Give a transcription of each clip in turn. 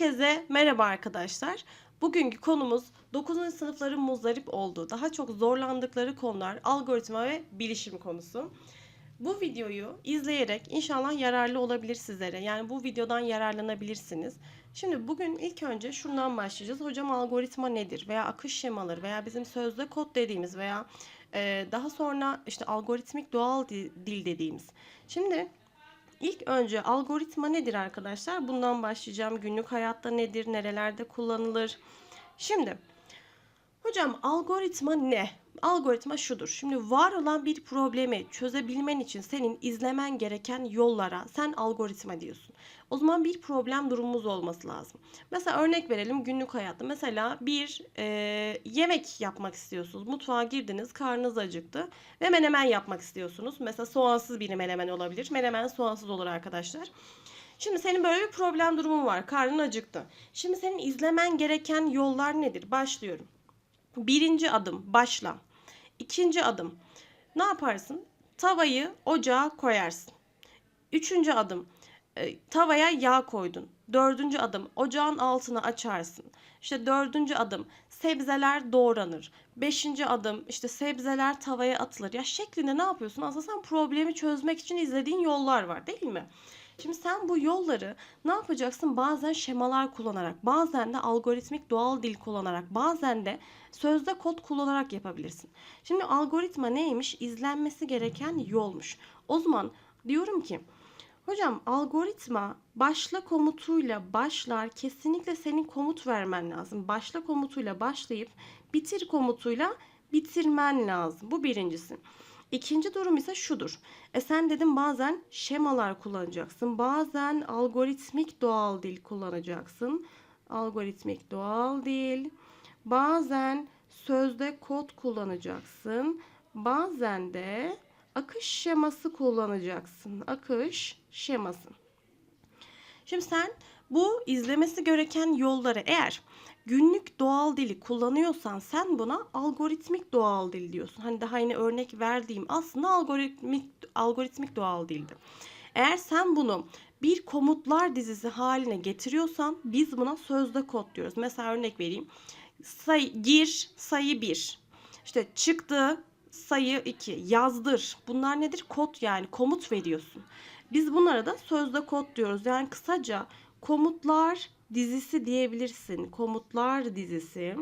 Herkese merhaba arkadaşlar. Bugünkü konumuz 9. sınıfların muzdarip olduğu, daha çok zorlandıkları konular algoritma ve bilişim konusu. Bu videoyu izleyerek inşallah yararlı olabilir sizlere. Yani bu videodan yararlanabilirsiniz. Şimdi bugün ilk önce şundan başlayacağız. Hocam algoritma nedir? Veya akış şemaları veya bizim sözde kod dediğimiz veya daha sonra işte algoritmik doğal di- dil dediğimiz. Şimdi İlk önce algoritma nedir arkadaşlar? Bundan başlayacağım. Günlük hayatta nedir? Nerelerde kullanılır? Şimdi hocam algoritma ne? Algoritma şudur. Şimdi var olan bir problemi çözebilmen için senin izlemen gereken yollara sen algoritma diyorsun. O zaman bir problem durumumuz olması lazım. Mesela örnek verelim günlük hayatta. Mesela bir e, yemek yapmak istiyorsunuz. Mutfağa girdiniz, karnınız acıktı ve menemen yapmak istiyorsunuz. Mesela soğansız bir menemen olabilir. Menemen soğansız olur arkadaşlar. Şimdi senin böyle bir problem durumun var. Karnın acıktı. Şimdi senin izlemen gereken yollar nedir? Başlıyorum. Birinci adım başla. İkinci adım ne yaparsın? Tavayı ocağa koyarsın. Üçüncü adım e, tavaya yağ koydun. Dördüncü adım ocağın altını açarsın. İşte dördüncü adım sebzeler doğranır. Beşinci adım işte sebzeler tavaya atılır. Ya şeklinde ne yapıyorsun? Aslında sen problemi çözmek için izlediğin yollar var değil mi? Şimdi sen bu yolları ne yapacaksın? Bazen şemalar kullanarak, bazen de algoritmik doğal dil kullanarak, bazen de sözde kod kullanarak yapabilirsin. Şimdi algoritma neymiş? İzlenmesi gereken yolmuş. O zaman diyorum ki Hocam algoritma başla komutuyla başlar. Kesinlikle senin komut vermen lazım. Başla komutuyla başlayıp bitir komutuyla bitirmen lazım. Bu birincisi. İkinci durum ise şudur. E sen dedim bazen şemalar kullanacaksın. Bazen algoritmik doğal dil kullanacaksın. Algoritmik doğal dil. Bazen sözde kod kullanacaksın. Bazen de akış şeması kullanacaksın. Akış şeması. Şimdi sen bu izlemesi gereken yolları eğer günlük doğal dili kullanıyorsan sen buna algoritmik doğal dil diyorsun. Hani daha yine örnek verdiğim aslında algoritmik algoritmik doğal dildi. Eğer sen bunu bir komutlar dizisi haline getiriyorsan biz buna sözde kod diyoruz. Mesela örnek vereyim. Sayı, gir sayı 1. İşte çıktı sayı 2. Yazdır. Bunlar nedir? Kod yani komut veriyorsun. Biz bunlara da sözde kod diyoruz. Yani kısaca komutlar dizisi diyebilirsin. Komutlar dizisi.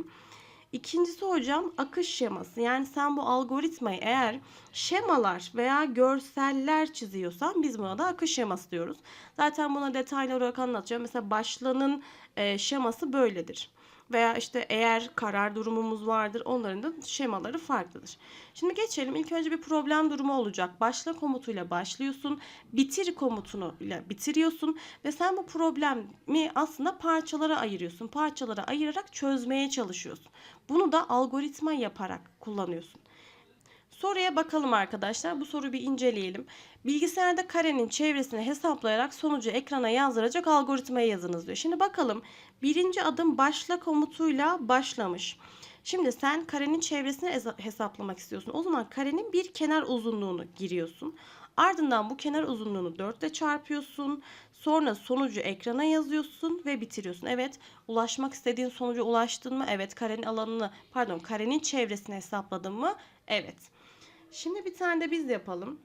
İkincisi hocam akış şeması. Yani sen bu algoritmayı eğer şemalar veya görseller çiziyorsan biz buna da akış şeması diyoruz. Zaten buna detaylı olarak anlatacağım. Mesela başlanın e, şeması böyledir. Veya işte eğer karar durumumuz vardır onların da şemaları farklıdır. Şimdi geçelim. İlk önce bir problem durumu olacak. Başla komutuyla başlıyorsun. Bitir komutunu ile bitiriyorsun. Ve sen bu problemi aslında parçalara ayırıyorsun. Parçalara ayırarak çözmeye çalışıyorsun. Bunu da algoritma yaparak kullanıyorsun. Soruya bakalım arkadaşlar. Bu soruyu bir inceleyelim. Bilgisayarda karenin çevresini hesaplayarak sonucu ekrana yazdıracak algoritmayı yazınız diyor. Şimdi bakalım. Birinci adım başla komutuyla başlamış. Şimdi sen karenin çevresini hesaplamak istiyorsun. O zaman karenin bir kenar uzunluğunu giriyorsun. Ardından bu kenar uzunluğunu 4 ile çarpıyorsun. Sonra sonucu ekrana yazıyorsun ve bitiriyorsun. Evet, ulaşmak istediğin sonuca ulaştın mı? Evet, karenin alanını, pardon, karenin çevresini hesapladın mı? Evet. Şimdi bir tane de biz yapalım.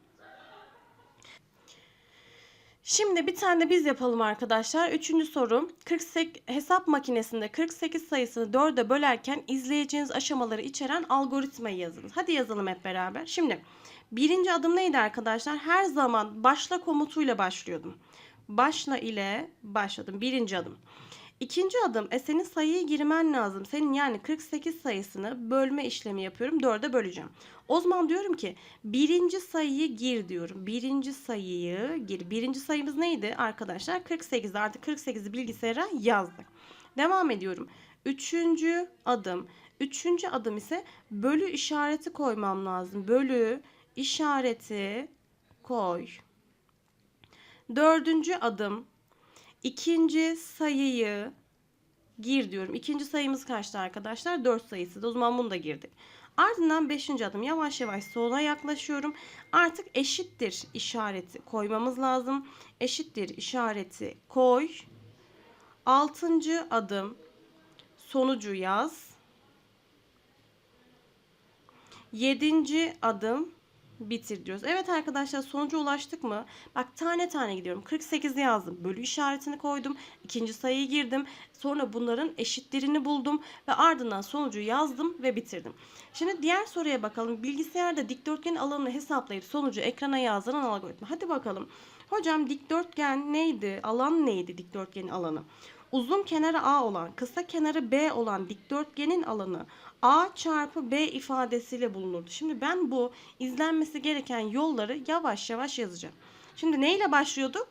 Şimdi bir tane de biz yapalım arkadaşlar. Üçüncü soru. 48 hesap makinesinde 48 sayısını 4'e bölerken izleyeceğiniz aşamaları içeren algoritmayı yazınız. Hadi yazalım hep beraber. Şimdi birinci adım neydi arkadaşlar? Her zaman başla komutuyla başlıyordum. Başla ile başladım. Birinci adım. İkinci adım e senin sayıyı girmen lazım. Senin yani 48 sayısını bölme işlemi yapıyorum. 4'e böleceğim. O zaman diyorum ki birinci sayıyı gir diyorum. Birinci sayıyı gir. Birinci sayımız neydi arkadaşlar? 48. Artık 48'i bilgisayara yazdık. Devam ediyorum. Üçüncü adım. Üçüncü adım ise bölü işareti koymam lazım. Bölü işareti koy. Dördüncü adım İkinci sayıyı gir diyorum. İkinci sayımız kaçtı arkadaşlar? 4 sayısı. O zaman bunu da girdik. Ardından 5. adım yavaş yavaş sola yaklaşıyorum. Artık eşittir işareti koymamız lazım. Eşittir işareti koy. Altıncı adım sonucu yaz. Yedinci adım bitir diyoruz. Evet arkadaşlar sonuca ulaştık mı? Bak tane tane gidiyorum. 48'i yazdım. Bölü işaretini koydum. İkinci sayıyı girdim. Sonra bunların eşitlerini buldum ve ardından sonucu yazdım ve bitirdim. Şimdi diğer soruya bakalım. Bilgisayarda dikdörtgenin alanını hesaplayıp sonucu ekrana yazdıran algoritma. Hadi bakalım. Hocam dikdörtgen neydi? Alan neydi dikdörtgenin alanı? Uzun kenarı A olan, kısa kenarı B olan dikdörtgenin alanı A çarpı B ifadesiyle bulunurdu. Şimdi ben bu izlenmesi gereken yolları yavaş yavaş yazacağım. Şimdi neyle başlıyorduk?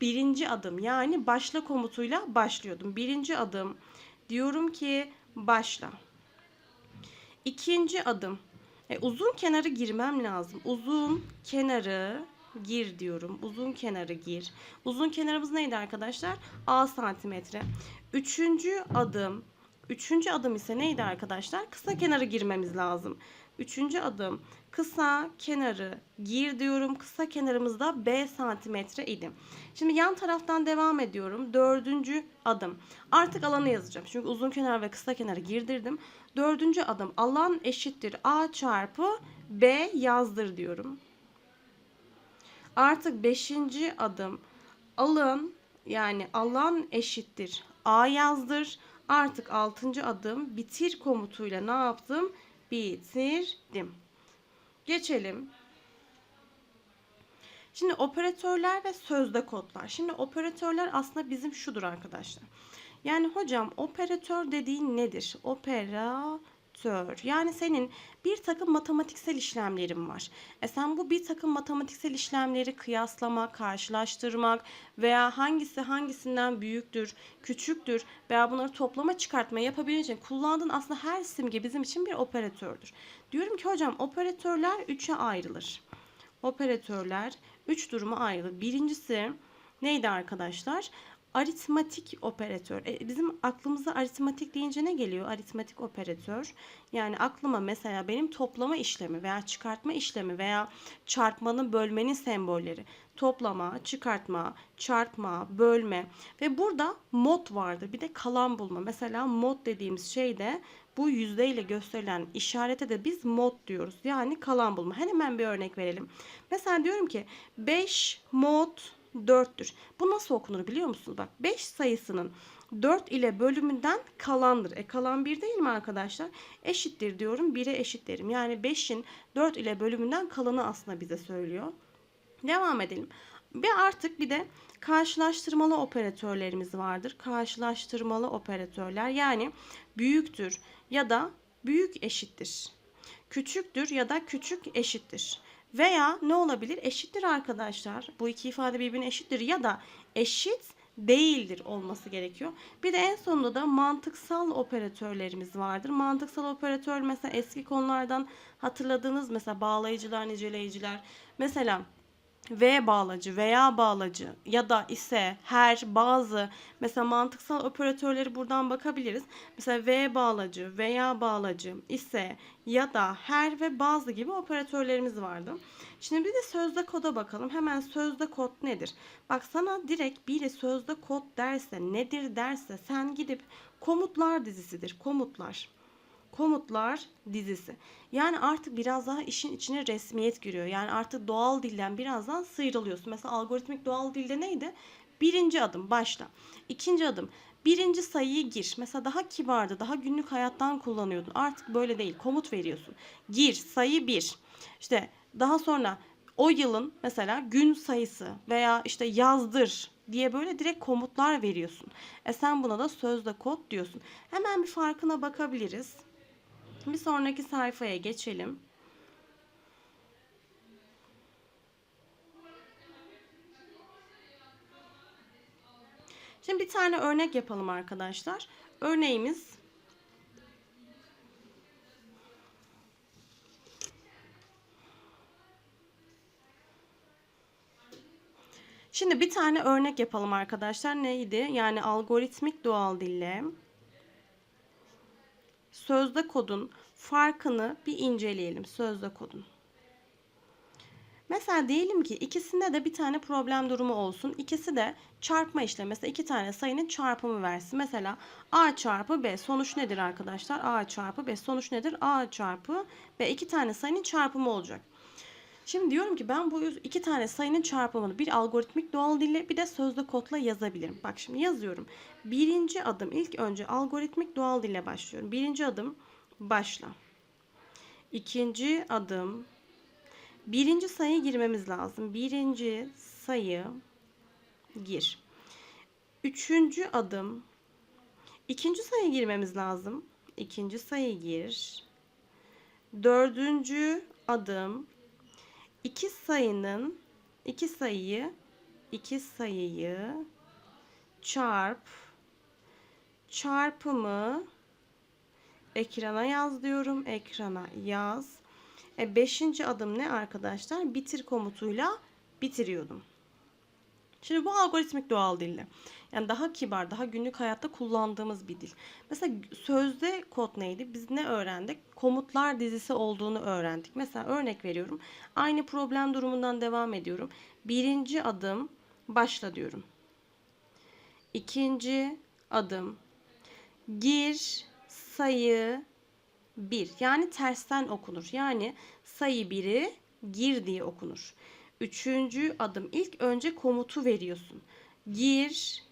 Birinci adım yani başla komutuyla başlıyordum. Birinci adım diyorum ki başla. İkinci adım e, uzun kenarı girmem lazım. Uzun kenarı gir diyorum. Uzun kenarı gir. Uzun kenarımız neydi arkadaşlar? A santimetre. Üçüncü adım. Üçüncü adım ise neydi arkadaşlar? Kısa kenarı girmemiz lazım. Üçüncü adım kısa kenarı gir diyorum. Kısa kenarımız da B santimetre idi. Şimdi yan taraftan devam ediyorum. Dördüncü adım. Artık alanı yazacağım. Çünkü uzun kenar ve kısa kenarı girdirdim. Dördüncü adım alan eşittir A çarpı B yazdır diyorum. Artık beşinci adım alın yani alan eşittir A yazdır. Artık altıncı adım bitir komutuyla ne yaptım? Bitirdim. Geçelim. Şimdi operatörler ve sözde kodlar. Şimdi operatörler aslında bizim şudur arkadaşlar. Yani hocam operatör dediğin nedir? Operatör. Yani senin bir takım matematiksel işlemlerin var. E sen bu bir takım matematiksel işlemleri kıyaslamak, karşılaştırmak veya hangisi hangisinden büyüktür, küçüktür veya bunları toplama çıkartma yapabilmek için kullandığın aslında her simge bizim için bir operatördür. Diyorum ki hocam operatörler 3'e ayrılır. Operatörler 3 duruma ayrılır. Birincisi neydi arkadaşlar? Aritmatik operatör. E, bizim aklımıza aritmatik deyince ne geliyor? Aritmatik operatör. Yani aklıma mesela benim toplama işlemi veya çıkartma işlemi veya çarpmanın bölmenin sembolleri. Toplama, çıkartma, çarpma, bölme ve burada mod vardır. Bir de kalan bulma. Mesela mod dediğimiz şey de bu yüzdeyle gösterilen işarete de biz mod diyoruz. Yani kalan bulma. Hemen bir örnek verelim. Mesela diyorum ki 5 mod 4'tür. Bu nasıl okunur biliyor musunuz? Bak 5 sayısının 4 ile bölümünden kalandır. E kalan 1 değil mi arkadaşlar? Eşittir diyorum. 1'e eşit derim. Yani 5'in 4 ile bölümünden kalanı aslında bize söylüyor. Devam edelim. Bir artık bir de karşılaştırmalı operatörlerimiz vardır. Karşılaştırmalı operatörler yani büyüktür ya da büyük eşittir. Küçüktür ya da küçük eşittir. Veya ne olabilir? Eşittir arkadaşlar. Bu iki ifade birbirine eşittir ya da eşit değildir olması gerekiyor. Bir de en sonunda da mantıksal operatörlerimiz vardır. Mantıksal operatör mesela eski konulardan hatırladığınız mesela bağlayıcılar, niceleyiciler. Mesela ve bağlacı veya bağlacı ya da ise her bazı mesela mantıksal operatörleri buradan bakabiliriz. Mesela ve bağlacı veya bağlacı ise ya da her ve bazı gibi operatörlerimiz vardı. Şimdi bir de sözde koda bakalım. Hemen sözde kod nedir? Bak sana direkt biri sözde kod derse nedir derse sen gidip komutlar dizisidir. Komutlar komutlar dizisi. Yani artık biraz daha işin içine resmiyet giriyor. Yani artık doğal dilden birazdan sıyrılıyorsun. Mesela algoritmik doğal dilde neydi? Birinci adım başla. İkinci adım birinci sayıyı gir. Mesela daha kibardı, daha günlük hayattan kullanıyordun. Artık böyle değil. Komut veriyorsun. Gir sayı bir. İşte daha sonra o yılın mesela gün sayısı veya işte yazdır diye böyle direkt komutlar veriyorsun. E sen buna da sözde kod diyorsun. Hemen bir farkına bakabiliriz. Bir sonraki sayfaya geçelim. Şimdi bir tane örnek yapalım arkadaşlar. Örneğimiz Şimdi bir tane örnek yapalım arkadaşlar. Neydi? Yani algoritmik doğal dille sözde kodun farkını bir inceleyelim sözde kodun. Mesela diyelim ki ikisinde de bir tane problem durumu olsun. İkisi de çarpma işlemi. Mesela iki tane sayının çarpımı versin. Mesela A çarpı B. Sonuç nedir arkadaşlar? A çarpı B. Sonuç nedir? A çarpı B. iki tane sayının çarpımı olacak. Şimdi diyorum ki ben bu iki tane sayının çarpımını bir algoritmik doğal dille bir de sözlü kodla yazabilirim. Bak şimdi yazıyorum. Birinci adım ilk önce algoritmik doğal dille başlıyorum. Birinci adım başla. İkinci adım birinci sayı girmemiz lazım. Birinci sayı gir. Üçüncü adım ikinci sayı girmemiz lazım. İkinci sayı gir. Dördüncü adım iki sayının iki sayıyı iki sayıyı çarp çarpımı ekrana yaz diyorum. Ekrana yaz. E, beşinci adım ne arkadaşlar? Bitir komutuyla bitiriyordum. Şimdi bu algoritmik doğal dille. Yani daha kibar, daha günlük hayatta kullandığımız bir dil. Mesela sözde kod neydi? Biz ne öğrendik? Komutlar dizisi olduğunu öğrendik. Mesela örnek veriyorum. Aynı problem durumundan devam ediyorum. Birinci adım başla diyorum. İkinci adım gir sayı 1. Yani tersten okunur. Yani sayı 1'i gir diye okunur. Üçüncü adım ilk önce komutu veriyorsun. Gir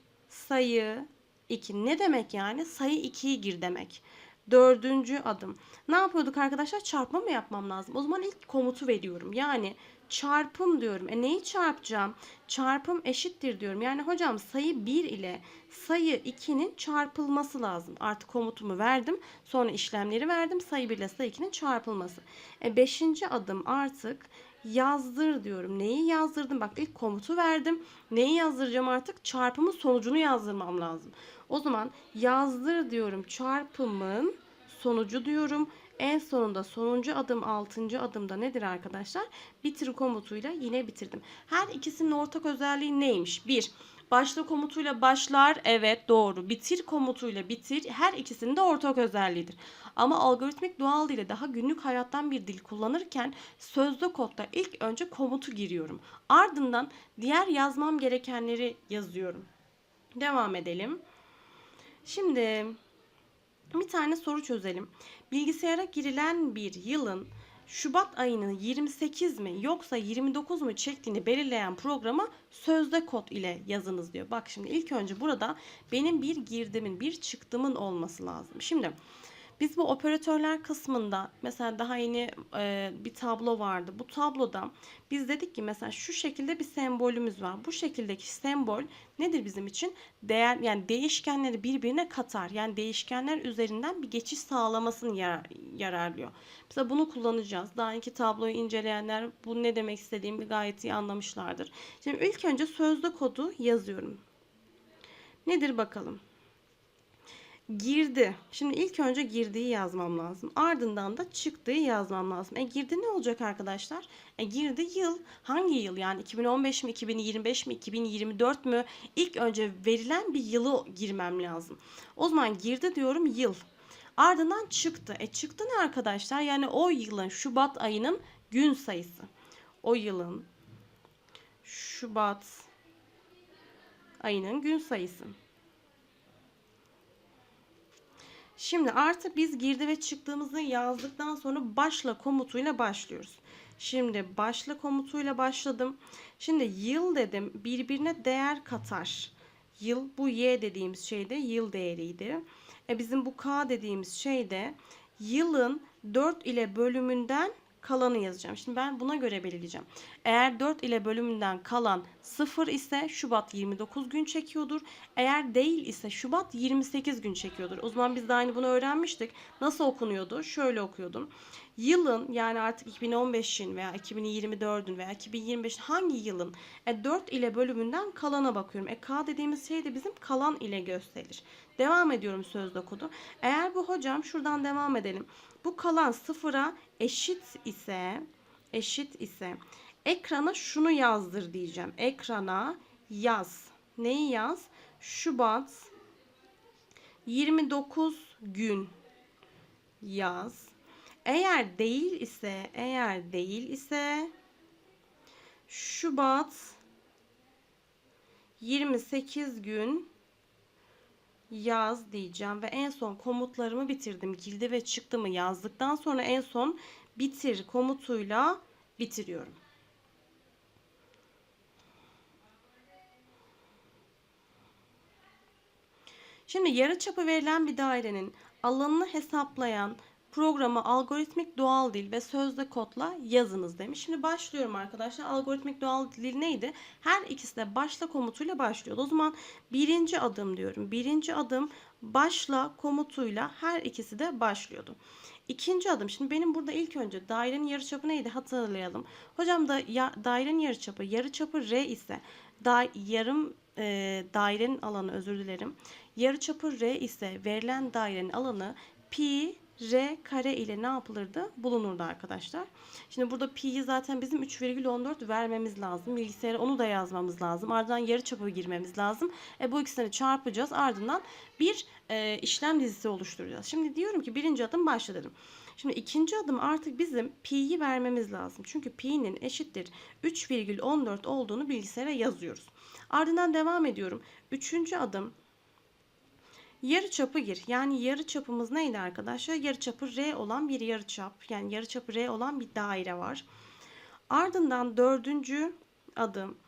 sayı 2. Ne demek yani? Sayı 2'yi gir demek. Dördüncü adım. Ne yapıyorduk arkadaşlar? Çarpma mı yapmam lazım? O zaman ilk komutu veriyorum. Yani çarpım diyorum. E neyi çarpacağım? Çarpım eşittir diyorum. Yani hocam sayı 1 ile sayı 2'nin çarpılması lazım. Artık komutumu verdim. Sonra işlemleri verdim. Sayı 1 ile sayı 2'nin çarpılması. E beşinci adım artık yazdır diyorum. Neyi yazdırdım? Bak ilk komutu verdim. Neyi yazdıracağım artık? Çarpımın sonucunu yazdırmam lazım. O zaman yazdır diyorum. Çarpımın sonucu diyorum. En sonunda sonuncu adım altıncı adımda nedir arkadaşlar? Bitir komutuyla yine bitirdim. Her ikisinin ortak özelliği neymiş? Bir, başla komutuyla başlar. Evet doğru. Bitir komutuyla bitir. Her ikisinin de ortak özelliğidir. Ama algoritmik doğal dili daha günlük hayattan bir dil kullanırken sözlü kodda ilk önce komutu giriyorum. Ardından diğer yazmam gerekenleri yazıyorum. Devam edelim. Şimdi bir tane soru çözelim. Bilgisayara girilen bir yılın Şubat ayının 28 mi yoksa 29 mu çektiğini belirleyen programa sözde kod ile yazınız diyor. Bak şimdi ilk önce burada benim bir girdimin, bir çıktımın olması lazım. Şimdi biz bu operatörler kısmında mesela daha yeni e, bir tablo vardı. Bu tabloda biz dedik ki mesela şu şekilde bir sembolümüz var. Bu şekildeki sembol nedir bizim için? Değer yani değişkenleri birbirine katar. Yani değişkenler üzerinden bir geçiş sağlamasını yarar, yararlıyor. Mesela bunu kullanacağız. Daha iki tabloyu inceleyenler bu ne demek istediğimi gayet iyi anlamışlardır. Şimdi ilk önce sözlü kodu yazıyorum. Nedir bakalım? Girdi. Şimdi ilk önce girdiği yazmam lazım. Ardından da çıktığı yazmam lazım. E girdi ne olacak arkadaşlar? E girdi yıl. Hangi yıl? Yani 2015 mi, 2025 mi, 2024 mü? İlk önce verilen bir yılı girmem lazım. O zaman girdi diyorum yıl. Ardından çıktı. E çıktı ne arkadaşlar? Yani o yılın Şubat ayının gün sayısı. O yılın Şubat ayının gün sayısı. Şimdi artık biz girdi ve çıktığımızı yazdıktan sonra başla komutuyla başlıyoruz. Şimdi başla komutuyla başladım. Şimdi yıl dedim birbirine değer katar. Yıl bu y dediğimiz şey de yıl değeriydi. E bizim bu k dediğimiz şey de yılın 4 ile bölümünden kalanı yazacağım. Şimdi ben buna göre belirleyeceğim. Eğer 4 ile bölümünden kalan 0 ise Şubat 29 gün çekiyordur. Eğer değil ise Şubat 28 gün çekiyordur. O zaman biz de aynı bunu öğrenmiştik. Nasıl okunuyordu? Şöyle okuyordum. Yılın yani artık 2015'in veya 2024'ün veya 2025'in hangi yılın e, 4 ile bölümünden kalana bakıyorum. E K dediğimiz şey de bizim kalan ile gösterilir. Devam ediyorum sözde kodu. Eğer bu hocam şuradan devam edelim. Bu kalan sıfıra eşit ise eşit ise ekrana şunu yazdır diyeceğim. Ekrana yaz. Neyi yaz? Şubat 29 gün yaz. Eğer değil ise, eğer değil ise Şubat 28 gün yaz diyeceğim ve en son komutlarımı bitirdim. Girdi ve çıktımı yazdıktan sonra en son bitir komutuyla bitiriyorum. Şimdi yarıçapı verilen bir dairenin alanını hesaplayan programı algoritmik doğal dil ve sözde kodla yazınız demiş. Şimdi başlıyorum arkadaşlar. Algoritmik doğal dil neydi? Her ikisi de başla komutuyla başlıyordu. O zaman birinci adım diyorum. Birinci adım başla komutuyla her ikisi de başlıyordu. İkinci adım şimdi benim burada ilk önce dairenin yarıçapı neydi hatırlayalım. Hocam da ya, dairenin yarıçapı yarıçapı R ise da, yarım e, dairenin alanı özür dilerim. Yarıçapı R ise verilen dairenin alanı pi r kare ile ne yapılırdı? Bulunurdu arkadaşlar. Şimdi burada pi'yi zaten bizim 3,14 vermemiz lazım. Bilgisayara onu da yazmamız lazım. Ardından yarıçapı girmemiz lazım. E, bu ikisini çarpacağız. Ardından bir e, işlem dizisi oluşturacağız. Şimdi diyorum ki birinci adım başla dedim. Şimdi ikinci adım artık bizim pi'yi vermemiz lazım. Çünkü pi'nin eşittir 3,14 olduğunu bilgisayara yazıyoruz. Ardından devam ediyorum. Üçüncü adım Yarı çapı gir. Yani yarı çapımız neydi arkadaşlar? Yarı çapı R olan bir yarı çap. Yani yarı çapı R olan bir daire var. Ardından dördüncü adım.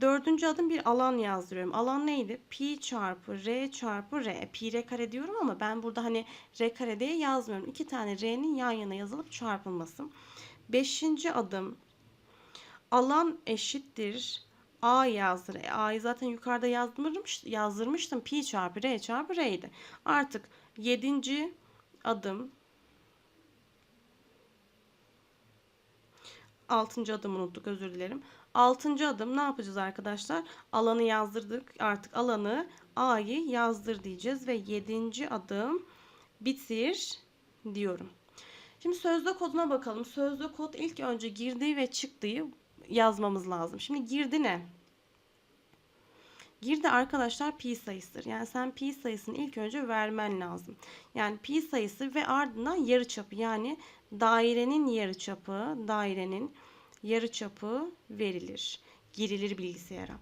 Dördüncü adım bir alan yazdırıyorum. Alan neydi? Pi çarpı R çarpı R. Pi R kare diyorum ama ben burada hani R kare diye yazmıyorum. İki tane R'nin yan yana yazılıp çarpılması. Beşinci adım. Alan eşittir A yazdır. E, A'yı zaten yukarıda yazdırmış, yazdırmıştım. Pi çarpı R çarpı R'ydi. Artık yedinci adım altıncı adım unuttuk özür dilerim. Altıncı adım ne yapacağız arkadaşlar? Alanı yazdırdık. Artık alanı A'yı yazdır diyeceğiz ve yedinci adım bitir diyorum. Şimdi sözde koduna bakalım. Sözde kod ilk önce girdiği ve çıktığı yazmamız lazım. Şimdi girdi ne? Girdi arkadaşlar pi sayısıdır. Yani sen pi sayısını ilk önce vermen lazım. Yani pi sayısı ve ardından yarıçapı yani dairenin yarıçapı, dairenin yarıçapı verilir. Girilir bilgisayara.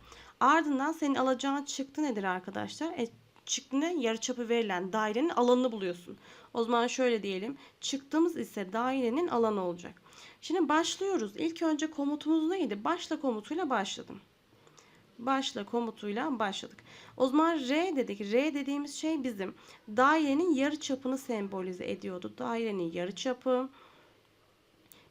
Ardından senin alacağın çıktı nedir arkadaşlar? E, çıktı ne? Yarıçapı verilen dairenin alanını buluyorsun. O zaman şöyle diyelim. Çıktığımız ise dairenin alanı olacak. Şimdi başlıyoruz. İlk önce komutumuz neydi? Başla komutuyla başladım. Başla komutuyla başladık. O zaman R dedik. R dediğimiz şey bizim dairenin yarı çapını sembolize ediyordu. Dairenin yarı çapı.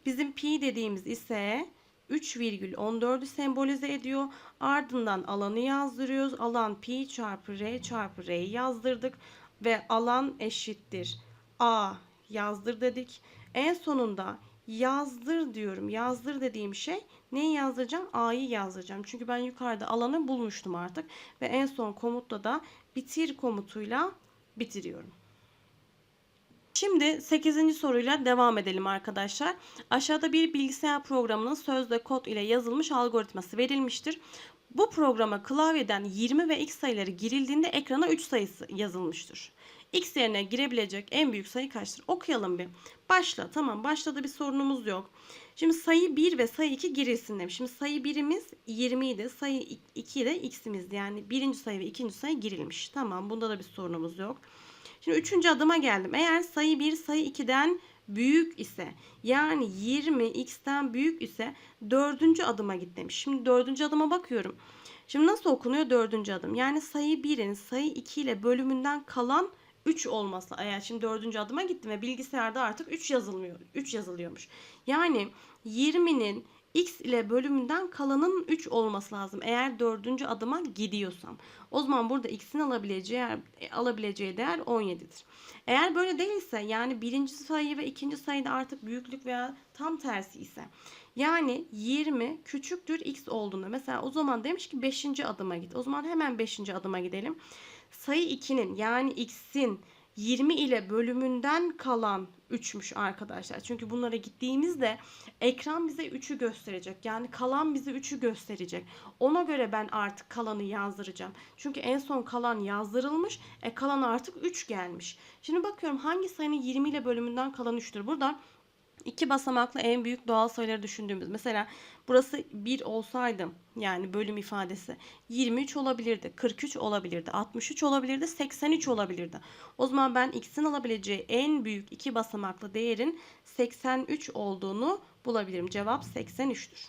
Bizim pi dediğimiz ise 3,14'ü sembolize ediyor. Ardından alanı yazdırıyoruz. Alan pi çarpı r çarpı r'yi yazdırdık. Ve alan eşittir. A yazdır dedik. En sonunda yazdır diyorum. Yazdır dediğim şey neyi yazdıracağım? A'yı yazdıracağım. Çünkü ben yukarıda alanı bulmuştum artık. Ve en son komutta da bitir komutuyla bitiriyorum. Şimdi 8. soruyla devam edelim arkadaşlar. Aşağıda bir bilgisayar programının sözde kod ile yazılmış algoritması verilmiştir. Bu programa klavyeden 20 ve x sayıları girildiğinde ekrana 3 sayısı yazılmıştır. X yerine girebilecek en büyük sayı kaçtır? Okuyalım bir. Başla. Tamam başladı bir sorunumuz yok. Şimdi sayı 1 ve sayı 2 girilsin demiş. Şimdi sayı 1'imiz 20 idi. Sayı 2 de x'imizdi. Yani birinci sayı ve ikinci sayı girilmiş. Tamam bunda da bir sorunumuz yok. Şimdi üçüncü adıma geldim. Eğer sayı 1 sayı 2'den büyük ise yani 20 x'ten büyük ise dördüncü adıma git demiş. Şimdi dördüncü adıma bakıyorum. Şimdi nasıl okunuyor dördüncü adım? Yani sayı 1'in sayı 2 ile bölümünden kalan 3 olması. Eğer şimdi dördüncü adıma gittim ve bilgisayarda artık 3 yazılmıyor. 3 yazılıyormuş. Yani 20'nin x ile bölümünden kalanın 3 olması lazım. Eğer dördüncü adıma gidiyorsam. O zaman burada x'in alabileceği, alabileceği değer 17'dir. Eğer böyle değilse yani birinci sayı ve ikinci sayıda artık büyüklük veya tam tersi ise yani 20 küçüktür x olduğunda mesela o zaman demiş ki 5. adıma git. O zaman hemen 5. adıma gidelim sayı 2'nin yani x'in 20 ile bölümünden kalan 3'müş arkadaşlar. Çünkü bunlara gittiğimizde ekran bize 3'ü gösterecek. Yani kalan bize 3'ü gösterecek. Ona göre ben artık kalanı yazdıracağım. Çünkü en son kalan yazdırılmış. E kalan artık 3 gelmiş. Şimdi bakıyorum hangi sayının 20 ile bölümünden kalan 3'tür. Burada İki basamaklı en büyük doğal sayıları düşündüğümüz. Mesela burası 1 olsaydı yani bölüm ifadesi 23 olabilirdi, 43 olabilirdi, 63 olabilirdi, 83 olabilirdi. O zaman ben x'in alabileceği en büyük iki basamaklı değerin 83 olduğunu bulabilirim. Cevap 83'tür.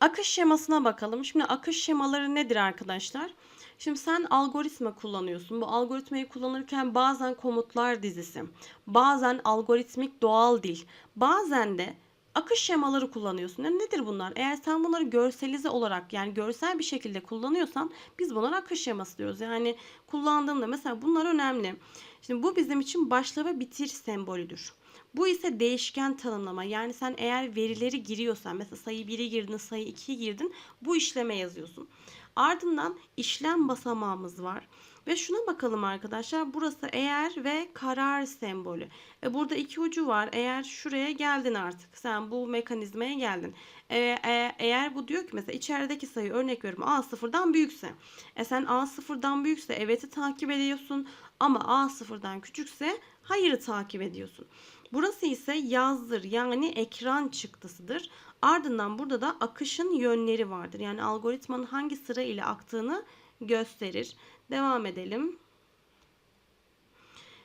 Akış şemasına bakalım. Şimdi akış şemaları nedir arkadaşlar? Şimdi sen algoritma kullanıyorsun. Bu algoritmayı kullanırken bazen komutlar dizisi, bazen algoritmik doğal dil, bazen de akış şemaları kullanıyorsun. Yani nedir bunlar? Eğer sen bunları görselize olarak yani görsel bir şekilde kullanıyorsan biz bunlara akış şeması diyoruz. Yani kullandığında mesela bunlar önemli. Şimdi bu bizim için başla ve bitir sembolüdür. Bu ise değişken tanımlama. Yani sen eğer verileri giriyorsan mesela sayı 1'i girdin, sayı 2'yi girdin bu işleme yazıyorsun. Ardından işlem basamağımız var. Ve şuna bakalım arkadaşlar. Burası eğer ve karar sembolü. E burada iki ucu var. Eğer şuraya geldin artık. Sen bu mekanizmaya geldin. E, e, eğer bu diyor ki mesela içerideki sayı örnek veriyorum A sıfırdan büyükse. E sen A sıfırdan büyükse evet'i takip ediyorsun. Ama A sıfırdan küçükse hayırı takip ediyorsun. Burası ise yazdır yani ekran çıktısıdır. Ardından burada da akışın yönleri vardır. Yani algoritmanın hangi sıra ile aktığını gösterir. Devam edelim.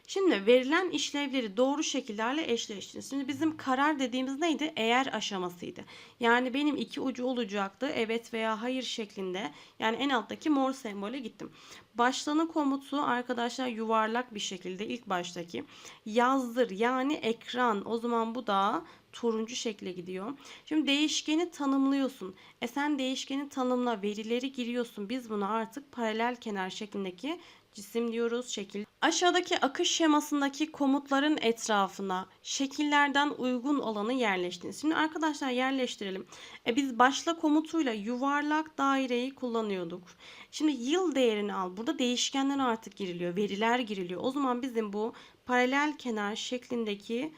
Şimdi verilen işlevleri doğru şekillerle eşleştiriniz. Şimdi bizim karar dediğimiz neydi? Eğer aşamasıydı. Yani benim iki ucu olacaktı. Evet veya hayır şeklinde. Yani en alttaki mor sembole gittim. Başlama komutu arkadaşlar yuvarlak bir şekilde ilk baştaki. Yazdır yani ekran. O zaman bu da turuncu şekle gidiyor. Şimdi değişkeni tanımlıyorsun. E sen değişkeni tanımla verileri giriyorsun. Biz bunu artık paralel kenar şeklindeki cisim diyoruz şekil. Aşağıdaki akış şemasındaki komutların etrafına şekillerden uygun olanı yerleştiriniz. Şimdi arkadaşlar yerleştirelim. E biz başla komutuyla yuvarlak daireyi kullanıyorduk. Şimdi yıl değerini al. Burada değişkenler artık giriliyor. Veriler giriliyor. O zaman bizim bu paralel kenar şeklindeki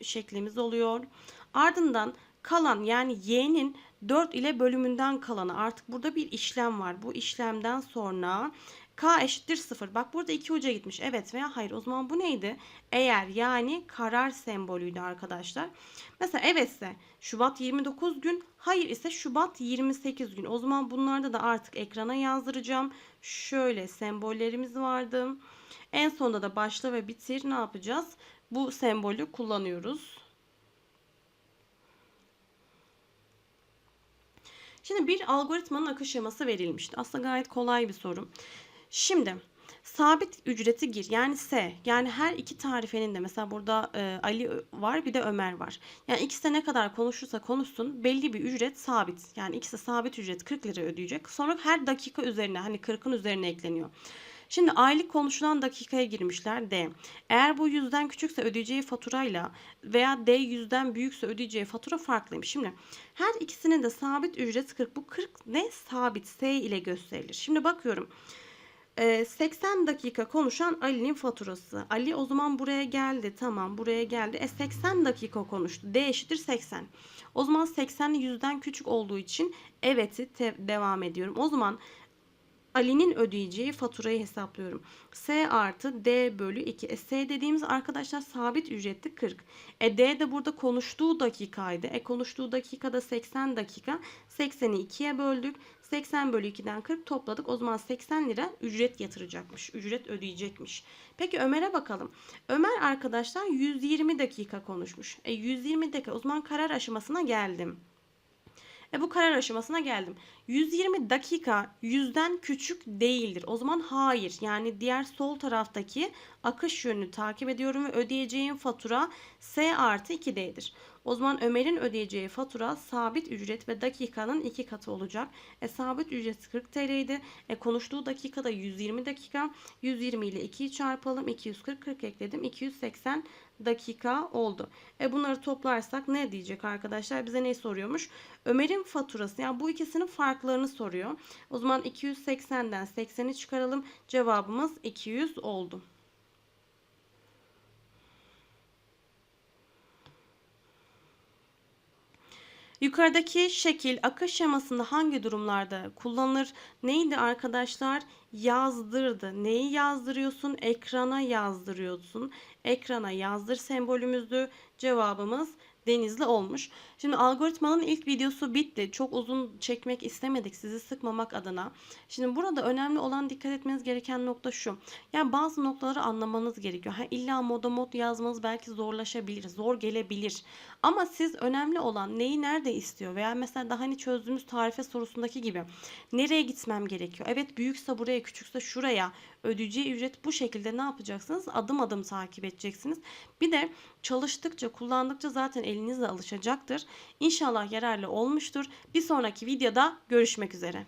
şeklimiz oluyor. Ardından kalan yani y'nin 4 ile bölümünden kalanı artık burada bir işlem var. Bu işlemden sonra k eşittir 0. Bak burada iki uca gitmiş. Evet veya hayır. O zaman bu neydi? Eğer yani karar sembolüydü arkadaşlar. Mesela evetse Şubat 29 gün, hayır ise Şubat 28 gün. O zaman bunlarda da artık ekrana yazdıracağım. Şöyle sembollerimiz vardı. En sonunda da başla ve bitir ne yapacağız? Bu sembolü kullanıyoruz. Şimdi bir algoritmanın akış şeması verilmişti. Aslında gayet kolay bir soru. Şimdi sabit ücreti gir. Yani S. Yani her iki tarifenin de mesela burada e, Ali var bir de Ömer var. Yani ikisi de ne kadar konuşursa konuşsun belli bir ücret sabit. Yani ikisi sabit ücret 40 lira ödeyecek. Sonra her dakika üzerine hani 40'ın üzerine ekleniyor. Şimdi aylık konuşulan dakikaya girmişler D. Eğer bu yüzden küçükse ödeyeceği faturayla veya D yüzden büyükse ödeyeceği fatura farklıymış. Şimdi her ikisinin de sabit ücret 40. Bu 40 ne? Sabit S ile gösterilir. Şimdi bakıyorum. 80 dakika konuşan Ali'nin faturası. Ali o zaman buraya geldi. Tamam buraya geldi. E 80 dakika konuştu. D eşittir 80. O zaman 80 yüzden küçük olduğu için evet'i devam ediyorum. O zaman Ali'nin ödeyeceği faturayı hesaplıyorum. S artı D bölü 2. E, S dediğimiz arkadaşlar sabit ücretli 40. E, D de burada konuştuğu dakikaydı. E, konuştuğu dakikada 80 dakika. 80'i 2'ye böldük. 80 bölü 2'den 40 topladık. O zaman 80 lira ücret yatıracakmış. Ücret ödeyecekmiş. Peki Ömer'e bakalım. Ömer arkadaşlar 120 dakika konuşmuş. E, 120 dakika. O zaman karar aşamasına geldim. Ve bu karar aşamasına geldim. 120 dakika yüzden küçük değildir. O zaman hayır. Yani diğer sol taraftaki akış yönünü takip ediyorum ve ödeyeceğim fatura S artı 2D'dir. O zaman Ömer'in ödeyeceği fatura sabit ücret ve dakikanın iki katı olacak. E, sabit ücret 40 TL idi. E, konuştuğu dakikada 120 dakika. 120 ile 2'yi çarpalım. 240 40 ekledim. 280 dakika oldu. E bunları toplarsak ne diyecek arkadaşlar? Bize ne soruyormuş? Ömer'in faturası yani bu ikisinin farklarını soruyor. O zaman 280'den 80'i çıkaralım. Cevabımız 200 oldu. Yukarıdaki şekil akış şemasında hangi durumlarda kullanılır? Neydi arkadaşlar? Yazdırdı. Neyi yazdırıyorsun? Ekrana yazdırıyorsun. Ekrana yazdır sembolümüzdü. Cevabımız Denizli olmuş. Şimdi algoritmanın ilk videosu bitti. Çok uzun çekmek istemedik sizi sıkmamak adına. Şimdi burada önemli olan dikkat etmeniz gereken nokta şu. Yani bazı noktaları anlamanız gerekiyor. Ha, illa moda mod yazmanız belki zorlaşabilir, zor gelebilir. Ama siz önemli olan neyi nerede istiyor veya mesela daha hani çözdüğümüz tarife sorusundaki gibi nereye gitmem gerekiyor? Evet büyükse buraya, küçükse şuraya ödeyeceği ücret bu şekilde ne yapacaksınız? Adım adım takip edeceksiniz. Bir de çalıştıkça, kullandıkça zaten elinizle alışacaktır. İnşallah yararlı olmuştur. Bir sonraki videoda görüşmek üzere.